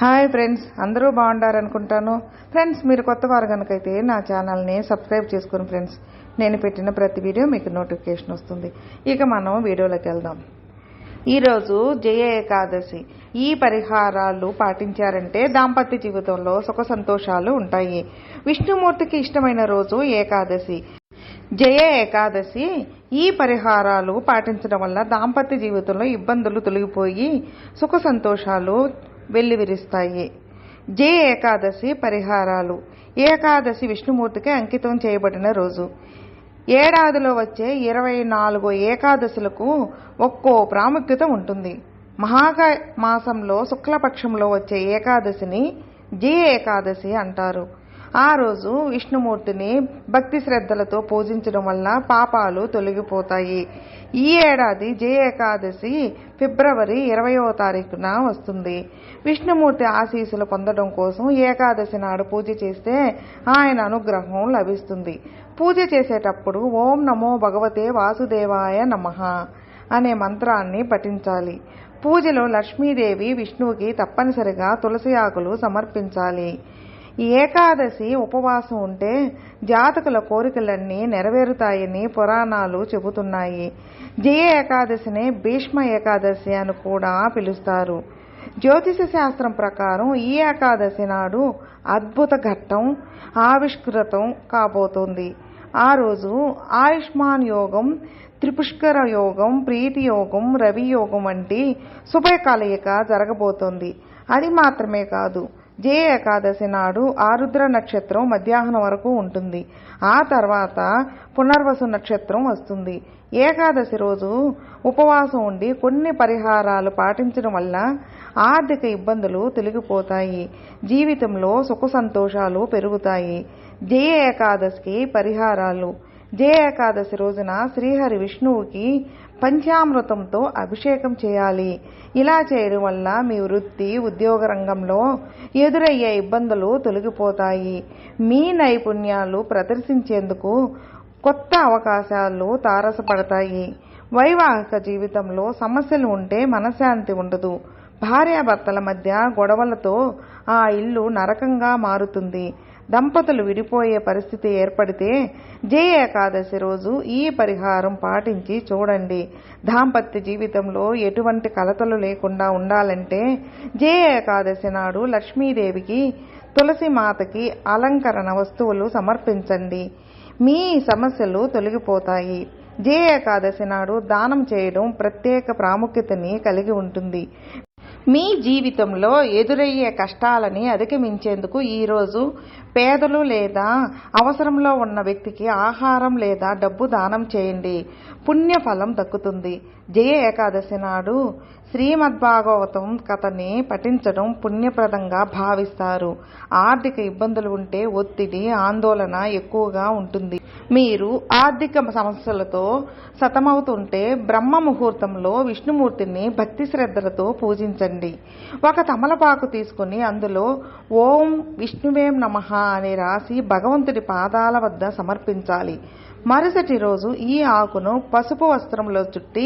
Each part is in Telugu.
హాయ్ ఫ్రెండ్స్ అందరూ బాగుండారనుకుంటాను ఫ్రెండ్స్ మీరు కొత్త వారు కనుకైతే నా ఛానల్ని సబ్స్క్రైబ్ చేసుకుని ఫ్రెండ్స్ నేను పెట్టిన ప్రతి వీడియో మీకు నోటిఫికేషన్ వస్తుంది. ఇక మనం వీడియోలోకి వెళ్దాం. ఈరోజు జయ ఏకాదశి. ఈ పరిహారాలు పాటించారంటే దాంపత్య జీవితంలో సుఖ సంతోషాలు ఉంటాయి. విష్ణుమూర్తికి ఇష్టమైన రోజు ఏకాదశి. జయ ఏకాదశి ఈ పరిహారాలు పాటించడం వల్ల దాంపత్య జీవితంలో ఇబ్బందులు తొలగిపోయి సుఖ సంతోషాలు వెల్లివిరుస్తాయి. జే ఏకాదశి పరిహారాలు. ఏకాదశి విష్ణుమూర్తికి అంకితం చేయబడిన రోజు. ఏడాదిలో వచ్చే ఇరవై నాలుగు ఏకాదశులకు ఒక్కో ప్రాముఖ్యత ఉంటుంది. మహాక మాసంలో శుక్లపక్షంలో వచ్చే ఏకాదశిని జే ఏకాదశి అంటారు. ఆ రోజు విష్ణుమూర్తిని భక్తి శ్రద్ధలతో పూజించడం వల్ల పాపాలు తొలగిపోతాయి. ఈ ఏడాది జయ ఏకాదశి ఫిబ్రవరి ఇరవయో తారీఖున వస్తుంది. విష్ణుమూర్తి ఆశీస్సులు పొందడం కోసం ఏకాదశి నాడు పూజ చేస్తే ఆయన అనుగ్రహం లభిస్తుంది. పూజ చేసేటప్పుడు ఓం నమో భగవతే వాసుదేవాయ నమః అనే మంత్రాన్ని పఠించాలి. పూజలో లక్ష్మీదేవి విష్ణువుకి తప్పనిసరిగా తులసి ఆకులు సమర్పించాలి. ఈ ఏకాదశి ఉపవాసం ఉంటే జాతకుల కోరికలన్నీ నెరవేరుతాయని పురాణాలు చెబుతున్నాయి. జయ ఏకాదశిని భీష్మ ఏకాదశి అని కూడా పిలుస్తారు. జ్యోతిష శాస్త్రం ప్రకారం ఈ ఏకాదశి నాడు అద్భుత ఘట్టం ఆవిష్కృతం కాబోతోంది. ఆ రోజు ఆయుష్మాన్ యోగం త్రిపుష్కర యోగం ప్రీతి యోగం రవి యోగం వంటి శుభ కలయిక జరగబోతోంది. అది మాత్రమే కాదు జే ఏకాదశి నాడు ఆరుద్ర నక్షత్రం మధ్యాహ్నం వరకు ఉంటుంది. ఆ తర్వాత పునర్వసు నక్షత్రం వస్తుంది. ఏకాదశి రోజు ఉపవాసం ఉండి కొన్ని పరిహారాలు పాటించడం వల్ల ఆర్థిక ఇబ్బందులు తొలగిపోతాయి. జీవితంలో సుఖ సంతోషాలు పెరుగుతాయి. జయ ఏకాదశికి పరిహారాలు. జయ ఏకాదశి రోజున శ్రీహరి విష్ణువుకి పంచామృతంతో అభిషేకం చేయాలి. ఇలా చేయడం వల్ల మీ వృత్తి ఉద్యోగ రంగంలో ఎదురయ్యే ఇబ్బందులు తొలగిపోతాయి. మీ నైపుణ్యాలు ప్రదర్శించేందుకు కొత్త అవకాశాలు తారసపడతాయి. వైవాహిక జీవితంలో సమస్యలు ఉంటే మనశ్శాంతి ఉండదు. భార్యాభర్తల మధ్య గొడవలతో ఆ ఇల్లు నరకంగా మారుతుంది. దంపతులు విడిపోయే పరిస్థితి ఏర్పడితే జయ ఏకాదశి రోజు ఈ పరిహారం పాటించి చూడండి. దాంపత్య జీవితంలో ఎటువంటి కలతలు లేకుండా ఉండాలంటే జయ ఏకాదశి నాడు లక్ష్మీదేవికి తులసి మాతకి అలంకరణ వస్తువులు సమర్పించండి. మీ సమస్యలు తొలగిపోతాయి. జయ ఏకాదశి నాడు దానం చేయడం ప్రత్యేక ప్రాముఖ్యతని కలిగి ఉంటుంది. మీ జీవితంలో ఎదురయ్యే కష్టాలని అధిగమించేందుకు ఈరోజు పేదలు లేదా అవసరంలో ఉన్న వ్యక్తికి ఆహారం లేదా డబ్బు దానం చేయండి. పుణ్యఫలం దక్కుతుంది. జయ ఏకాదశి నాడు శ్రీమద్భాగవతం కథని పఠించడం పుణ్యప్రదంగా భావిస్తారు. ఆర్థిక ఇబ్బందులు ఉంటే ఒత్తిడి ఆందోళన ఎక్కువగా ఉంటుంది. మీరు ఆర్థిక సమస్యలతో సతమవుతుంటే బ్రహ్మ ముహూర్తంలో విష్ణుమూర్తిని భక్తి శ్రద్ధలతో పూజించండి. ఒక తమలపాకు తీసుకుని అందులో ఓం విష్ణువేం నమః అని రాసి భగవంతుడి పాదాల వద్ద సమర్పించాలి. మరుసటి రోజు ఈ ఆకును పసుపు వస్త్రంలో చుట్టి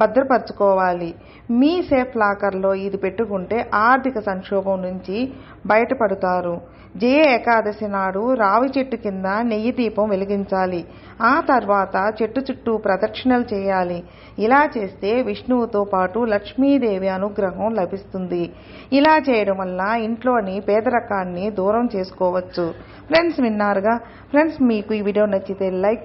భద్రపరచుకోవాలి. మీ సేఫ్ లాకర్లో ఇది పెట్టుకుంటే ఆర్థిక సంక్షోభం నుంచి బయటపడతారు. జయ ఏకాదశి నాడు రావి చెట్టు కింద నెయ్యి దీపం వెలిగించాలి. ఆ తర్వాత చెట్టు చుట్టూ ప్రదక్షిణలు చేయాలి. ఇలా చేస్తే విష్ణువుతో పాటు లక్ష్మీదేవి అనుగ్రహం లభిస్తుంది. ఇలా చేయడం వల్ల ఇంట్లోని పేదరకాన్ని దూరం చేసుకోవచ్చు. ఫ్రెండ్స్ విన్నారుగా? ఫ్రెండ్స్ మీకు ఈ వీడియో నచ్చితే లైక్